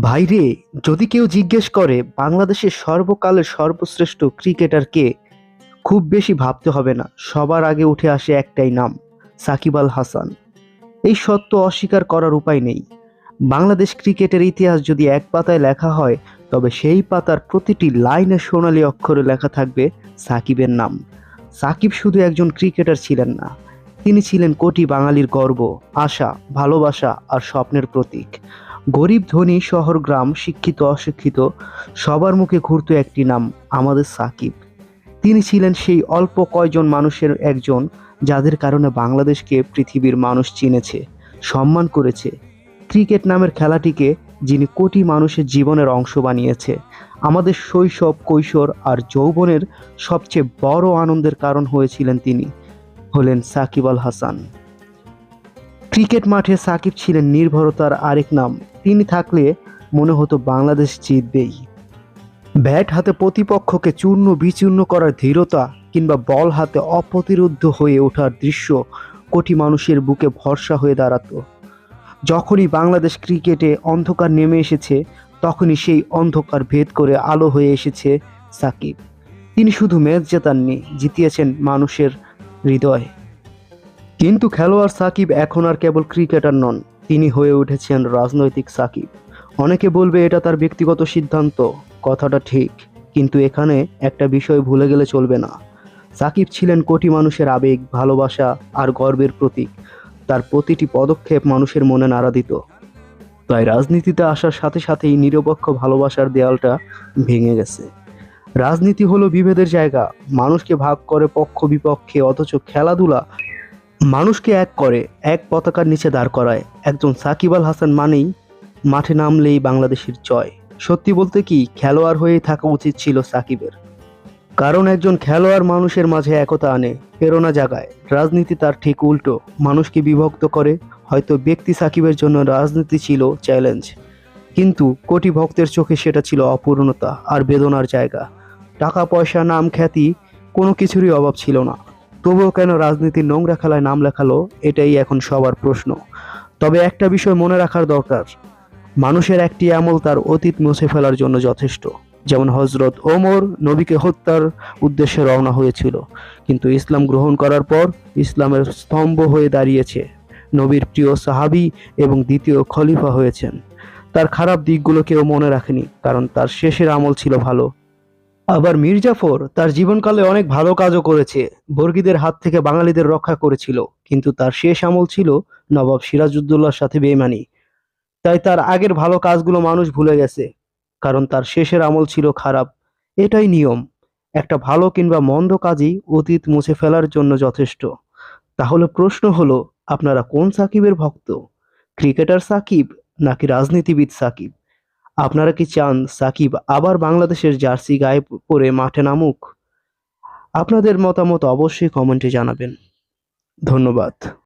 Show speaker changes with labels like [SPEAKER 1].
[SPEAKER 1] ভাইরে, যদি কেউ জিজ্ঞেস করে বাংলাদেশের সর্বকালের সর্বশ্রেষ্ঠ ক্রিকেটার কে, খুব বেশি ভাবতে হবে না, সবার আগে উঠে আসে একটাই নাম, সাকিব আল হাসান। এই সত্য অস্বীকার করার উপায় নেই। বাংলাদেশ ক্রিকেটের ইতিহাস যদি এক পাতায় লেখা হয়, তবে সেই পাতার প্রতিটি লাইনে সোনালি অক্ষরে লেখা থাকবে সাকিবের নাম। সাকিব শুধু একজন ক্রিকেটার ছিলেন না, তিনি ছিলেন কোটি বাঙালির গর্ব, আশা, ভালোবাসা আর স্বপ্নের প্রতীক। গরিব ধনী শহর গ্রাম শিক্ষিত অশিক্ষিত, সবার মুখে ঘুরত একটি নাম, আমাদের সাকিব। তিনি ছিলেন সেই অল্প কয়জন মানুষের একজন, যাদের কারণে বাংলাদেশকে পৃথিবীর মানুষ চিনেছে, সম্মান করেছে। ক্রিকেট নামের খেলাটিকে যিনি কোটি মানুষের জীবনের অংশ বানিয়েছে, আমাদের শৈশব, কৈশোর আর যৌবনের সবচেয়ে বড় আনন্দের কারণ হয়েছিলেন তিনি, হলেন সাকিব আল হাসান। ক্রিকেট মাঠে সাকিব ছিলেন নির্ভরতার আরেক নাম তিনি থাকলে মনে হতো বাংলাদেশ জিতবেই। ব্যাট হাতে প্রতিপক্ষকে চূর্ণ বিচূর্ণ করার ধীরতা কিংবা বল হাতে অপ্রতিরোধ্য হয়ে ওঠার দৃশ্য কোটি মানুষের বুকে ভরসা হয়ে দাঁড়াতো। যখনই বাংলাদেশ ক্রিকেটে অন্ধকার নেমে এসেছে, তখনই সেই অন্ধকার ভেদ করে আলো হয়ে এসেছে সাকিব। তিনি শুধু ম্যাচ জেতাননি, জিতিয়েছেন মানুষের হৃদয়। কিন্তু খেলোয়াড় সাকিব এখন আর কেবল ক্রিকেটার নন তিনি হয়ে উঠেছেন রাজনৈতিক সাকিব। অনেকে বলবে এটা তার ব্যক্তিগত সিদ্ধান্ত, কথাটা ঠিক, কিন্তু এখানে একটা বিষয় ভুলে গেলে চলবে না। সাকিব ছিলেন কোটি মানুষের আবেগ, ভালোবাসা আর গর্বের প্রতীক। তার প্রতিটি পদক্ষেপ মানুষের মনে নাড়া দিত। তাই রাজনীতিতে আসার সাথে সাথেই নিরপেক্ষ ভালোবাসার দেয়ালটা ভেঙে গেছে। রাজনীতি হলো বিভেদের জায়গা। মানুষকে ভাগ করে পক্ষ বিপক্ষে অথচ খেলাধুলা মানুষকে এক করে, এক পতাকার নিচে দাঁড় করায়। একজন সাকিব আল হাসান মানেই মাঠে নামলেই বাংলাদেশের জয়। সত্যি বলতে কি, খেলোয়াড় হয়েই থাকা উচিত ছিল সাকিবের। কারণ একজন খেলোয়াড় মানুষের মাঝে একতা আনে, প্রেরণা জাগায়। রাজনীতি তার ঠিক উল্টো, মানুষকে বিভক্ত করে। হয়তো ব্যক্তি সাকিবের জন্য রাজনীতি ছিল চ্যালেঞ্জ। কিন্তু কোটি ভক্তের চোখে সেটা ছিল অপূর্ণতা আর বেদনার জায়গা। টাকা পয়সা নাম খ্যাতি কোনো কিছুরই অভাব ছিল না। তবুও কেন রাজনীতির নোংরা খেলায় নাম লেখালো, এটাই এখন সবার প্রশ্ন। তবে একটা বিষয় মনে রাখার দরকার, মানুষের একটি আমল তার অতীত মুছে ফেলার জন্য যথেষ্ট। যেমন হজরত ওমর নবীকে হত্যার উদ্দেশ্যে রওনা হয়েছিল, কিন্তু ইসলাম গ্রহণ করার পর ইসলামের স্তম্ভ হয়ে দাঁড়িয়েছে। নবীর প্রিয় সাহাবি এবং দ্বিতীয় খলিফা হয়েছেন। তার খারাপ দিকগুলো কেউ মনে রাখেনি, কারণ তার শেষের আমল ছিল ভালো আবার মির্জাফর তার জীবনকালে অনেক ভালো কাজও করেছে। বর্গীদের হাত থেকে বাঙালিদের রক্ষা করেছিল, কিন্তু তার শেষ আমল ছিল নবাব সিরাজউদ্দৌলার সাথে বেমানি তাই তার আগের ভালো কাজগুলো মানুষ ভুলে গেছে, কারণ তার শেষের আমল ছিল খারাপ। এটাই নিয়ম, একটা ভালো কিংবা মন্দ কাজই অতীত মুছে ফেলার জন্য যথেষ্ট। তাহলে প্রশ্ন হলো, আপনারা কোন সাকিবের ভক্ত? ক্রিকেটার সাকিব নাকি রাজনীতিবিদ সাকিব? আপনারা কি চান সাকিব আবার বাংলাদেশের জার্সি গায়ে পরে মাঠে নামুক? আপনাদের মতামত অবশ্যই কমেন্টে জানাবেন। ধন্যবাদ।